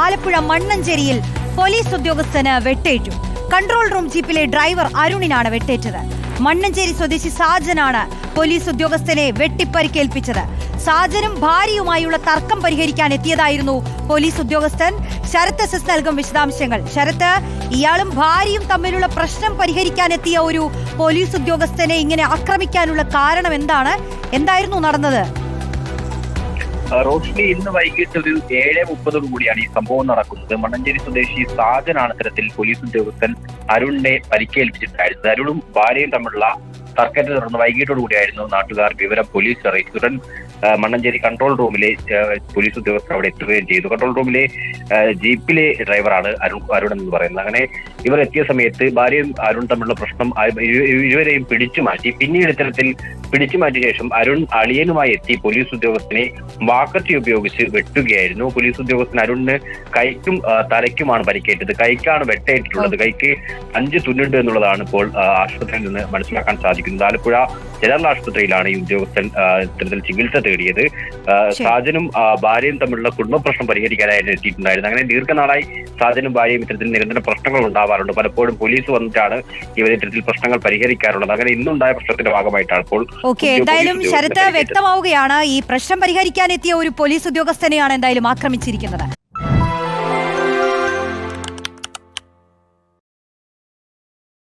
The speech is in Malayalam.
ആലപ്പുഴ മണ്ണഞ്ചേരിയിൽ പോലീസ് ഉദ്യോഗസ്ഥന് വെട്ടേറ്റു. കൺട്രോൾ റൂം ജീപ്പിലെ ഡ്രൈവർ അരുണിനാണ് വെട്ടേറ്റത്. മണ്ണഞ്ചേരി സ്വദേശി സാജനാണ് പോലീസ് ഉദ്യോഗസ്ഥനെ വെട്ടിപ്പരിക്കേൽപ്പിച്ചത്. സാജനും ഭാര്യയുമായുള്ള തർക്കം പരിഹരിക്കാൻ എത്തിയതായിരുന്നു പോലീസ് ഉദ്യോഗസ്ഥൻ. ശരത്ത് എസ് എസ് നൽകും വിശദാംശങ്ങൾ. ശരത്ത് ഇയാളും ഭാര്യയും തമ്മിലുള്ള പ്രശ്നം പരിഹരിക്കാൻ എത്തിയ ഒരു പോലീസ് ഉദ്യോഗസ്ഥനെ ഇങ്ങനെ ആക്രമിക്കാനുള്ള കാരണം എന്താണ്? എന്തായിരുന്നു നടന്നത്? റോഷ്നി ഇന്ന് വൈകിട്ട് ഒരു ഏഴ് മുപ്പതോടു കൂടിയാണ് ഈ സംഭവം നടക്കുന്നത്. മണ്ണഞ്ചേരി സ്വദേശി സാജനാണ് ഇത്തരത്തിൽ പോലീസ് ഉദ്യോഗസ്ഥൻ അരുണിനെ പരിക്കേൽപ്പിച്ചിട്ടുണ്ടായിരുന്നത്. അരുണും ഭാര്യയും തമ്മിലുള്ള തർക്കത്തെ തുടർന്ന് വൈകിട്ടോടു കൂടിയായിരുന്നു നാട്ടുകാർ വിവരം പോലീസ് അറിയിച്ചു ഉടൻ മണ്ണഞ്ചേരി കൺട്രോൾ റൂമിലെ പോലീസ് ഉദ്യോഗസ്ഥർ അവിടെ എത്തുകയും ചെയ്തു. കൺട്രോൾ റൂമിലെ ജീപ്പിലെ ഡ്രൈവറാണ് അരുൺ അരുൺ എന്ന് പറയുന്നത്. അങ്ങനെ ഇവർ എത്തിയ സമയത്ത് ഭാര്യയും അരുൺ തമ്മിലുള്ള പ്രശ്നം ഇരുവരെയും പിടിച്ചു മാറ്റി. പിന്നീട് ഇത്തരത്തിൽ പിടിച്ചു മാറ്റിയ ശേഷം അരുൺ അളിയനുമായി എത്തി പോലീസ് ഉദ്യോഗസ്ഥനെ വാക്കത്തി ഉപയോഗിച്ച് വെട്ടുകയായിരുന്നു. പോലീസ് ഉദ്യോഗസ്ഥൻ അരുണിന് കൈക്കും തലയ്ക്കുമാണ് പരിക്കേറ്റത്. കൈക്കാണ് വെട്ടേറ്റിട്ടുള്ളത്. കൈക്ക് അഞ്ച് തുന്നുണ്ട് എന്നുള്ളതാണ് ഇപ്പോൾ ആശുപത്രിയിൽ നിന്ന് മനസ്സിലാക്കാൻ സാധിക്കുന്നത്. ആലപ്പുഴ ജനറൽ ആശുപത്രിയിലാണ് ഈ ഉദ്യോഗസ്ഥൻ ഇത്തരത്തിൽ ചികിത്സ തേടിയത്. സാജനും ഭാര്യയും തമ്മിലുള്ള കുടുംബ പ്രശ്നം പരിഹരിക്കാനായിരുന്നു എത്തിയിട്ടുണ്ടായിരുന്നു. അങ്ങനെ ദീർഘനാളായി സാജനും ഭാര്യയും ഇത്തരത്തിൽ നിരന്തര പ്രശ്നങ്ങൾ ഉണ്ടാവാറുണ്ട്. പലപ്പോഴും പോലീസ് വന്നിട്ടാണ് ഇവർ ഇത്തരത്തിൽ പ്രശ്നങ്ങൾ പരിഹരിക്കാറുള്ളത്. അങ്ങനെ ഇന്നുണ്ടായ പ്രശ്നത്തിന്റെ ഭാഗമായിട്ടാണ് ഇപ്പോൾ ഓക്കെ എന്തായാലും ശരത്ത് വ്യക്തമാവുകയാണ് ഈ പ്രശ്നം പരിഹരിക്കാൻ എത്തിയ ഒരു പോലീസ് ഉദ്യോഗസ്ഥനെയാണ് എന്തായാലും ആക്രമിച്ചിരിക്കുന്നത്.